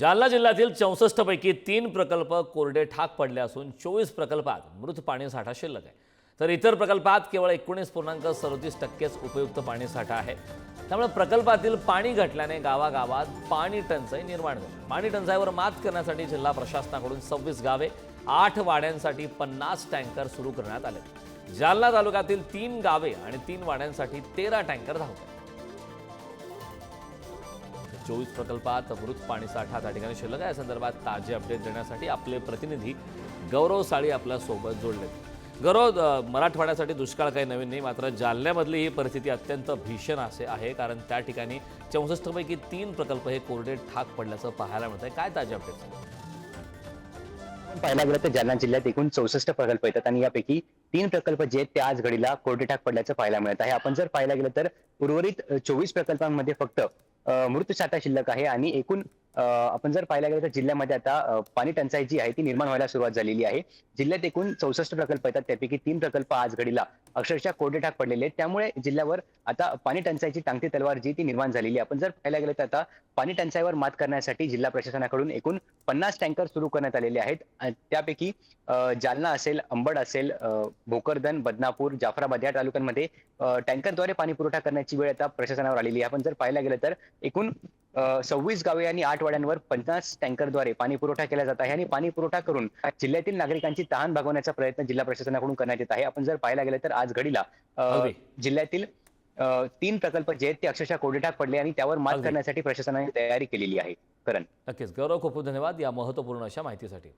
जालना जिल्ह्यातील चौसष्टपैकी तीन प्रकल्प कोरडे ठाक पडले असून चोवीस प्रकल्पात मृत पाणी साठा शिल्लक आहे. तर इतर प्रकल्पात केवळ एकोणीस पूर्णांक सदोतीस टक्केच उपयुक्त पाणी साठा आहे. त्यामुळे प्रकल्पातील पाणी घटल्याने गावागावात पाणी टंचाई निर्माण झाली. पाणी टंचाईवर मात करण्यासाठी जिल्हा प्रशासनाकडून सव्वीस गावे आठ वाड्यांसाठी पन्नास टँकर सुरू करण्यात आले. जालना तालुक्यातील तीन गावे आणि तीन वाड्यांसाठी तेरा टँकर धावतात. चोवीस प्रकल्पात मृत पाणीसाठा त्या ठिकाणी शिल्लक आहे. या संदर्भात ताजे अपडेट देण्यासाठी आपले प्रतिनिधी गौरव साळी आपल्यासोबत जोडले गौरव मराठवाड्यासाठी दुष्काळ काही नवीन नाही मात्र जालन्यामधली ही परिस्थिती अत्यंत भीषण असे आहे कारण त्या ठिकाणी चौसष्टपैकी तीन प्रकल्प हे कोरडे ठाक पडल्याचं पाहायला मिळत आहे काय ताजे अपडेट पाहायला गेलं तर जालना जिल्ह्यात एकूण चौसष्ट प्रकल्प येतात आणि यापैकी तीन प्रकल्प जे आहेत ते आज घडीला कोरडेटाक पडल्याचं पाहायला मिळत आहे. आपण जर पाहायला गेलं तर उर्वरित चोवीस प्रकल्पांमध्ये फक्त मृत साठा शिल्लक आहे आणि एकूण आपण जर पाहायला गेलं तर जिल्ह्यामध्ये आता पाणी टंचाई जी आहे ती निर्माण व्हायला सुरुवात झालेली आहे. जिल्ह्यात एकूण चौसष्ट प्रकल्प येतात त्यापैकी तीन प्रकल्प आज घडीला अक्षरशः कोरडेटाक पडलेले आहेत. त्यामुळे जिल्ह्यावर आता पाणी टंचाईची टांगती तलवार जी ती निर्माण झालेली आपण जर पाहायला गेलं तर आता पाणी टंचाईवर मात करण्यासाठी जिल्हा प्रशासनाकडून एकूण पन्नास टँकर सुरू करण्यात आलेले आहेत. त्यापैकी जालना असेल अंबड असेल भोकरदन बदनापूर जाफराबाद या तालुक्यांमध्ये टँकरद्वारे पाणी पुरवठा करण्याची वेळ आता प्रशासनावर आलेली आहे. आपण जर पाहायला गेलं तर एकूण सव्वीस गावे आणि आठ वाड्यांवर पन्नास टँकरद्वारे पाणी पुरवठा केला जात आहे. आणि पाणी पुरवठा करून जिल्ह्यातील नागरिकांची तहान भागवण्याचा प्रयत्न जिल्हा प्रशासनाकडून करण्यात येत आहे. आपण जर पाहायला गेलं तर आज आज घडीला जिल्ह्यातील तीन प्रकल्प जे आहेत ते अक्षरशः कोरडेठाक पडले आणि त्यावर मात करण्यासाठी प्रशासनाने तयारी केलेली आहे. करण. नक्कीच. गौरव खूप धन्यवाद या महत्त्वपूर्ण अशा माहितीसाठी.